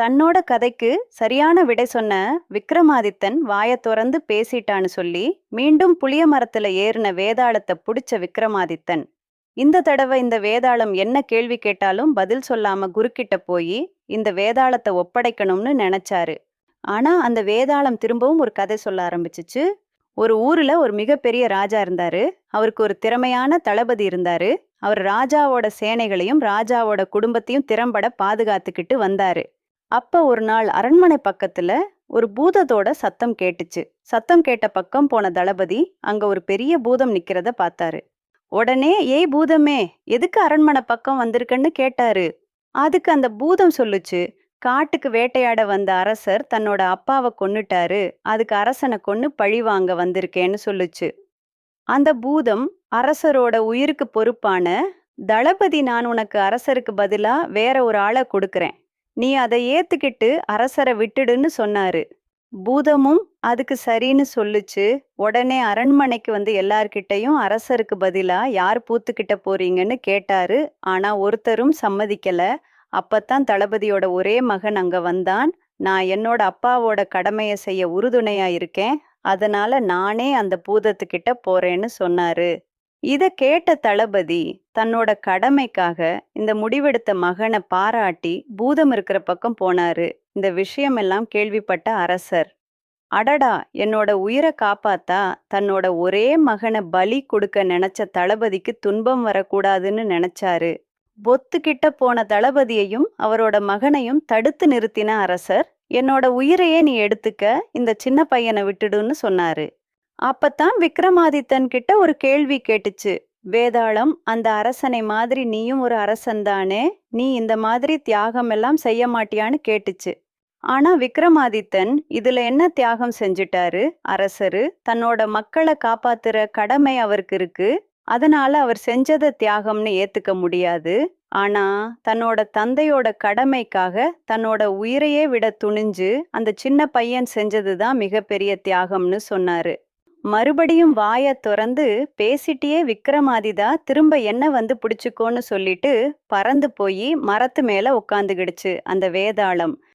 தன்னோட கதைக்கு சரியான விடை சொன்ன விக்ரமாதித்தன் வாயை திறந்து பேசிட்டான்னு சொல்லி மீண்டும் புளிய மரத்துல ஏறின வேதாளத்தை புடிச்ச விக்ரமாதித்தன். இந்த தடவை இந்த வேதாளம் என்ன கேள்வி கேட்டாலும் பதில் சொல்லாம குருக்கிட்ட போய் இந்த வேதாளத்தை ஒப்படைக்கணும்னு நினைச்சாரு. ஆனா அந்த வேதாளம் திரும்பவும் ஒரு கதை சொல்ல ஆரம்பிச்சுச்சு. ஒரு ஊர்ல ஒரு மிகப்பெரிய ராஜா இருந்தாரு. அவருக்கு ஒரு திறமையான தளபதி இருந்தாரு. அவர் ராஜாவோட சேனைகளையும் ராஜாவோட குடும்பத்தையும் திறம்பட பாதுகாத்துக்கிட்டு வந்தாரு. அப்ப ஒரு நாள் அரண்மனை பக்கத்துல ஒரு பூதத்தோட சத்தம் கேட்டுச்சு. சத்தம் கேட்ட பக்கம் போன தளபதி அங்க ஒரு பெரிய பூதம் நிக்கிறத பார்த்தாரு. உடனே ஏய் பூதமே எதுக்கு அரண்மனை பக்கம் வந்திருக்கன்னு கேட்டாரு. அதுக்கு அந்த பூதம் சொல்லுச்சு காட்டுக்கு வேட்டையாட வந்த அரசர் தன்னோட அப்பாவை கொன்னுட்டாரு. அதுக்கு அரசனை கொன்னு பழி வாங்க வந்திருக்கேன்னு சொல்லுச்சு. அந்த பூதம் அரசரோட உயிருக்கு பொறுப்பான தளபதி நான் உனக்கு அரசருக்கு பதிலா வேற ஒரு ஆளை கொடுக்கறேன். நீ அதை ஏத்துக்கிட்டு அரசரை விட்டுடுன்னு சொன்னாரு. பூதமும் அதுக்கு சரின்னு சொல்லுச்சு. உடனே அரண்மனைக்கு வந்து எல்லார்கிட்டையும் அரசருக்கு பதிலா யார் பூத்துக்கிட்ட போறீங்கன்னு கேட்டாரு. ஆனா ஒருத்தரும் சம்மதிக்கல. அப்பத்தான் தளபதியோட ஒரே மகன் அங்க வந்தான். நான் என்னோட அப்பாவோட கடமையை செய்ய உறுதுணையா இருக்கேன். அதனால நானே அந்த பூதத்துக்கிட்ட போறேன்னு சொன்னாரு. இத கேட்ட தளபதி தன்னோட கடமைக்காக இந்த முடிவெடுத்த மகனை பாராட்டி பூதம் இருக்கிற பக்கம் போனாரு. இந்த விஷயமெல்லாம் கேள்விப்பட்ட அரசர். அடடா! என்னோட உயிரை காப்பாத்தா தன்னோட ஒரே மகனை பலி கொடுக்க நினைச்ச தளபதிக்கு துன்பம் வரக்கூடாதுன்னு நினைச்சாரு. பொத்துக்கிட்ட போன தளபதியையும் அவரோட மகனையும் தடுத்து நிறுத்தின அரசர் என்னோட உயிரையே நீ எடுத்துக்க இந்த சின்ன பையனை விட்டுடுன்னு சொன்னாரு. அப்பத்தான் விக்ரமாதித்தன் கிட்ட ஒரு கேள்வி கேட்டுச்சு. வேதாளம் அந்த அரசனை மாதிரி நீயும் ஒரு அரசன்தானே? நீ இந்த மாதிரி தியாகம் எல்லாம் செய்ய மாட்டியான்னு கேட்டுச்சு. ஆனா விக்ரமாதித்தன் இதுல என்ன தியாகம் செஞ்சிட்டாரு? அரசரு தன்னோட மக்களை காப்பாத்துற கடமை அவருக்கு இருக்கு. அதனால அவர் செஞ்சத தியாகம்னு ஏத்துக்க முடியாது. ஆனா தன்னோட தந்தையோட கடமைக்காக தன்னோட உயிரையே விட துணிஞ்சு அந்த சின்ன பையன் செஞ்சதுதான் மிகப்பெரிய தியாகம்னு சொன்னாரு. மறுபடியும் வாய திறந்து பேசிட்டியே விக்ரமாதிதா திரும்ப என்ன வந்து பிடிச்சுக்கோன்னு சொல்லிட்டு பறந்து போய் மரத்து மேல உட்காந்துக்கிடுச்சு அந்த வேதாளம்.